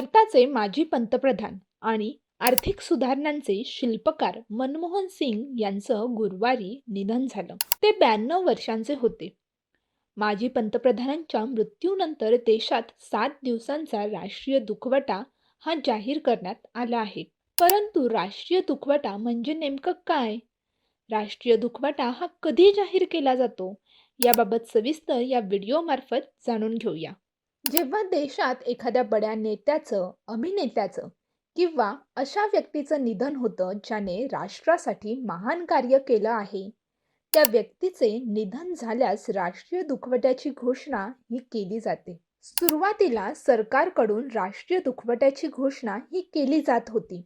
भारताचे माजी पंतप्रधान आणि आर्थिक सुधारणांचे शिल्पकार मनमोहन सिंग यांचं गुरुवारी निधन झालं. ते ब्याण्णव वर्षांचे होते. माजी पंतप्रधानांच्या मृत्यूनंतर देशात सात दिवसांचा राष्ट्रीय दुखवटा हा जाहीर करण्यात आला आहे. परंतु राष्ट्रीय दुखवटा म्हणजे नेमकं काय? राष्ट्रीय दुखवटा हा कधी जाहीर केला जातो? याबाबत सविस्तर या व्हिडिओमार्फत जाणून घेऊया. जेव्हा देशात एखाद्या बड्या नेत्याचं अभिनेत्याचं किंवा अशा व्यक्तीचं निधन होतं ज्याने राष्ट्रासाठी महान कार्य केलं आहे त्या व्यक्तीचे निधन झाल्यास राष्ट्रीय दुखवट्याची घोषणा ही केली जाते. सुरुवातीला सरकारकडून राष्ट्रीय दुखवट्याची घोषणा ही केली जात होती.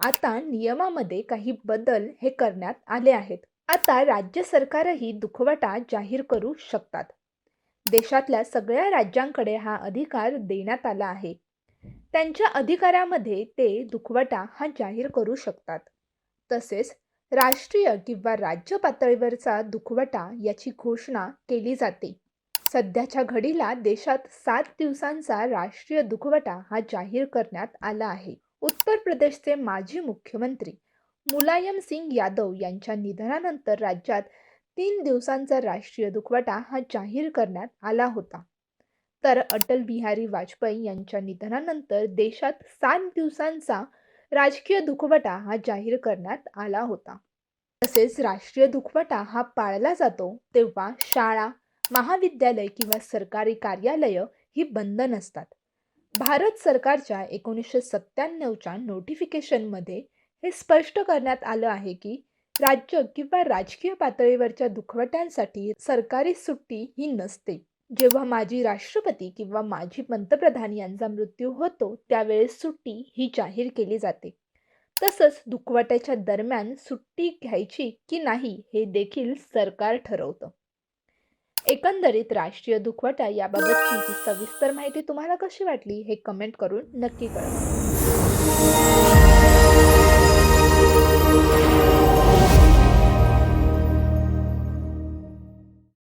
आता नियमामध्ये काही बदल हे करण्यात आले आहेत. आता राज्य सरकारही दुखवटा जाहीर करू शकतात. देशातल्या सगळ्या राज्यांकडे हा अधिकार देण्यात आला आहे. त्यांच्या अधिकारामध्ये ते दुखवटा हा जाहीर करू शकतात. तसेच राष्ट्रीय किंवा राज्य पातळीवरचा दुखवटा याची घोषणा केली जाते. सध्याच्या घडीला देशात सात दिवसांचा राष्ट्रीय दुखवटा हा जाहीर करण्यात आला आहे. उत्तर प्रदेशचे माजी मुख्यमंत्री मुलायम सिंग यादव यांच्या निधनानंतर राज्यात तीन दिवसांचा राष्ट्रीय दुखवटा हा जाहीर करण्यात आला होता. तर अटल बिहारी वाजपेयी यांच्या निधनानंतर देशात सात दिवसांचा राजकीय दुखवटा हा जाहीर करण्यात आला होता. तसेच राष्ट्रीय दुखवटा हा पाळला जातो तेव्हा शाळा महाविद्यालय किंवा सरकारी कार्यालय ही बंद नसतात. भारत सरकारच्या एकोणीसशे सत्त्याण्णवच्या नोटिफिकेशनमध्ये हे स्पष्ट करण्यात आलं आहे की राज्य किंवा राजकीय पातळीवरच्या दुखवट्यांसाठी सरकारी सुट्टी ही नसते. जेव्हा माजी राष्ट्रपती किंवा माजी पंतप्रधान यांचा मृत्यू होतो त्यावेळेस सुट्टी ही जाहीर केली जाते. तसंच दुखवट्याच्या दरम्यान सुट्टी घ्यायची की नाही हे देखील सरकार ठरवतं. एकंदरीत राष्ट्रीय दुखवटा याबाबतची ही सविस्तर माहिती तुम्हाला कशी वाटली हे कमेंट करून नक्की कळवा.